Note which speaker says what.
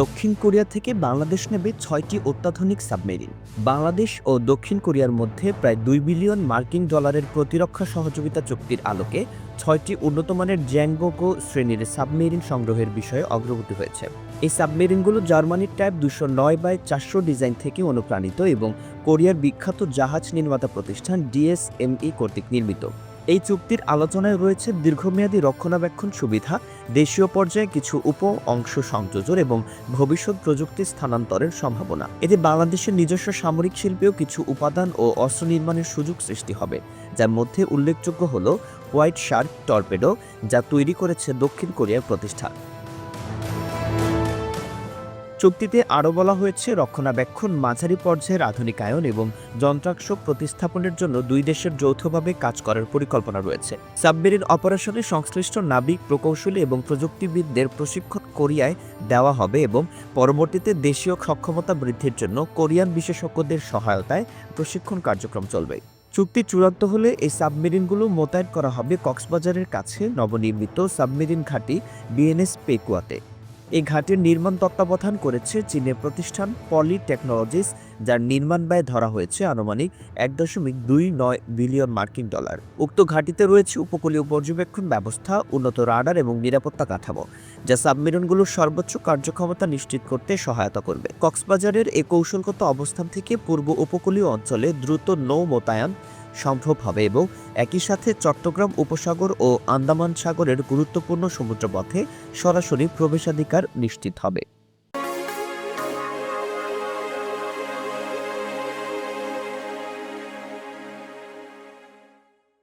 Speaker 1: দক্ষিণ কোরিয়া থেকে বাংলাদেশ নেবে ছয়টি অত্যাধুনিক সাবমেরিন। বাংলাদেশ ও দক্ষিণ কোরিয়ার মধ্যে প্রায় দুই বিলিয়ন মার্কিন ডলারের প্রতিরক্ষা সহযোগিতা চুক্তির আলোকে ছয়টি উন্নতমানের জ্যাঙ্গোগো শ্রেণির সাবমেরিন সংগ্রহের বিষয়ে অগ্রগতি হয়েছে। এই সাবমেরিনগুলো জার্মানির টাইপ দুশো নয় বাই চারশো ডিজাইন থেকে অনুপ্রাণিত এবং কোরিয়ার বিখ্যাত জাহাজ নির্মাতা প্রতিষ্ঠান ডিএসএমই কর্তৃক নির্মিত। এই চুক্তির আলোচনায় রয়েছে দীর্ঘমেয়াদী রক্ষণাবেক্ষণ সুবিধা, দেশীয় পর্যায়ে কিছু উপ অংশ সংযোজন এবং ভবিষ্যৎ প্রযুক্তি স্থানান্তরের সম্ভাবনা। এতে বাংলাদেশের নিজস্ব সামরিক শিল্পেও কিছু উপাদান ও অস্ত্র নির্মাণের সুযোগ সৃষ্টি হবে, যার মধ্যে উল্লেখযোগ্য হল হোয়াইট শার্ক টর্পেডো, যা তৈরি করেছে দক্ষিণ কোরিয়ার প্রতিষ্ঠান। চুক্তিতে আরও বলা হয়েছে, রক্ষণাবেক্ষণ, মাঝারি পর্যায়ের আধুনিকায়ন এবং যন্ত্রাংশ প্রতিস্থাপনের জন্য দুই দেশের যৌথভাবে কাজ করার পরিকল্পনা রয়েছে। সাবমেরিন অপারেশনে সংশ্লিষ্ট নাবিক প্রকৌশলী এবং প্রযুক্তিবিদদের প্রশিক্ষণ কোরিয়ায় দেওয়া হবে এবং পরবর্তীতে দেশীয় সক্ষমতা বৃদ্ধির জন্য কোরিয়ান বিশেষজ্ঞদের সহায়তায় প্রশিক্ষণ কার্যক্রম চলবে। চুক্তি চূড়ান্ত হলে এই সাবমেরিনগুলো মোতায়েন করা হবে কক্সবাজারের কাছে নবনির্মিত সাবমেরিন ঘাঁটি বিএনএস পেকুয়াতে। এই ঘাটের নির্মাণ তত্ত্বাবধান করেছে চীনের প্রতিষ্ঠান পলি টেকনোলজিস যার নির্মাণ ব্যয় ধরা হয়েছে আনুমানিক এক দশমিক দুই নয় বিলিয়ন মার্কিন ডলার। উক্ত ঘাটিতে রয়েছে উপকূলীয় পর্যবেক্ষণ ব্যবস্থা, উন্নত রাডার এবং নিরাপত্তা কাঠামো, যা সাবমেরিনগুলোর সর্বোচ্চ কার্যক্ষমতা নিশ্চিত করতে সহায়তা করবে। কক্সবাজারের এ কৌশলগত অবস্থান থেকে পূর্ব উপকূলীয় অঞ্চলে দ্রুত নৌ মোতায়েন সম্ভব হবে এবং একই সাথে চট্টগ্রাম উপসাগর ও আন্দামান সাগরের গুরুত্বপূর্ণ সমুদ্রপথে সরাসরি প্রবেশাধিকার নিশ্চিত হবে।